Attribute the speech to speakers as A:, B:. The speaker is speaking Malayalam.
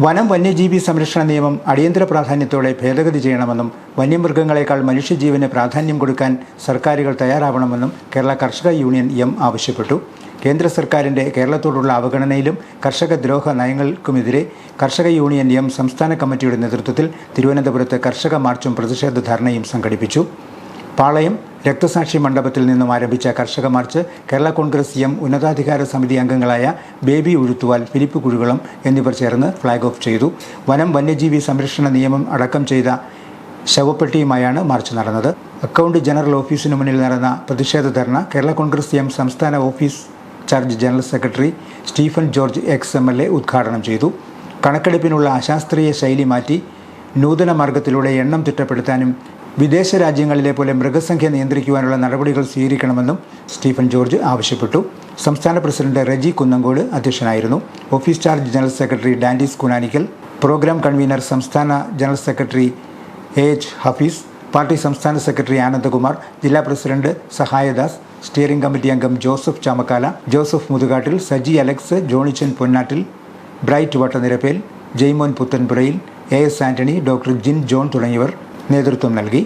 A: വനം വന്യജീവി സംരക്ഷണ നിയമം അടിയന്തര പ്രാധാന്യത്തോടെ ഭേദഗതി ചെയ്യണമെന്നും വന്യമൃഗങ്ങളെക്കാൾ മനുഷ്യജീവന് പ്രാധാന്യം കൊടുക്കാൻ സർക്കാരുകൾ തയ്യാറാവണമെന്നും കേരള കർഷക യൂണിയൻ എം ആവശ്യപ്പെട്ടു. കേന്ദ്ര സർക്കാരിന്റെ കേരളത്തോടുള്ള അവഗണനയിലും കർഷക ദ്രോഹ നയങ്ങൾക്കുമെതിരെ കർഷക യൂണിയൻ എം സംസ്ഥാന കമ്മിറ്റിയുടെ നേതൃത്വത്തിൽ തിരുവനന്തപുരത്ത് കർഷക മാർച്ചും പ്രതിഷേധ ധർണയും സംഘടിപ്പിച്ചു. പാളയം രക്തസാക്ഷി മണ്ഡപത്തിൽ നിന്നും ആരംഭിച്ച കർഷക മാർച്ച് കേരള കോൺഗ്രസ് എം ഉന്നതാധികാര സമിതി അംഗങ്ങളായ ബേബി ഉഴുത്തുവാൽ ഫിലിപ്പ് കുഴികളും എന്നിവർ ചേർന്ന് ഫ്ളാഗ് ഓഫ് ചെയ്തു. വനം വന്യജീവി സംരക്ഷണ നിയമം അടക്കം ചെയ്ത ശവപ്പെട്ടിയുമായാണ് മാർച്ച് നടന്നത്. അക്കൗണ്ട് ജനറൽ ഓഫീസിനു മുന്നിൽ നടന്ന പ്രതിഷേധ ധർണ കേരള കോൺഗ്രസ് എം സംസ്ഥാന office charge general secretary Stephen George ex M L A ഉദ്ഘാടനം ചെയ്തു. കണക്കെടുപ്പിനുള്ള അശാസ്ത്രീയ ശൈലി മാറ്റി നൂതന മാർഗത്തിലൂടെ എണ്ണം തിട്ടപ്പെടുത്താനും വിദേശ രാജ്യങ്ങളിലെ പോലെ മൃഗസംഖ്യ നിയന്ത്രിക്കുവാനുള്ള നടപടികൾ സ്വീകരിക്കണമെന്നും സ്റ്റീഫൻ ജോർജ് ആവശ്യപ്പെട്ടു. സംസ്ഥാന പ്രസിഡന്റ് റെജി കുന്നങ്കോട് അധ്യക്ഷനായിരുന്നു. Office charge general secretary Dandis Kunanikkal programme convener സംസ്ഥാന general secretary A H Hafees party സംസ്ഥാന സെക്രട്ടറി ആനന്ദകുമാർ ജില്ലാ പ്രസിഡന്റ് സഹായദാസ് സ്റ്റിയറിംഗ് കമ്മിറ്റി അംഗം Joseph Chamakkala Joseph Muthukattil Saji Alex Johnichan Ponnattil Bright Vattanirappel Jaimon Puthenpurayil A S Antony doctor Jin John തുടങ്ങിയവർ നേതൃത്വം നൽകി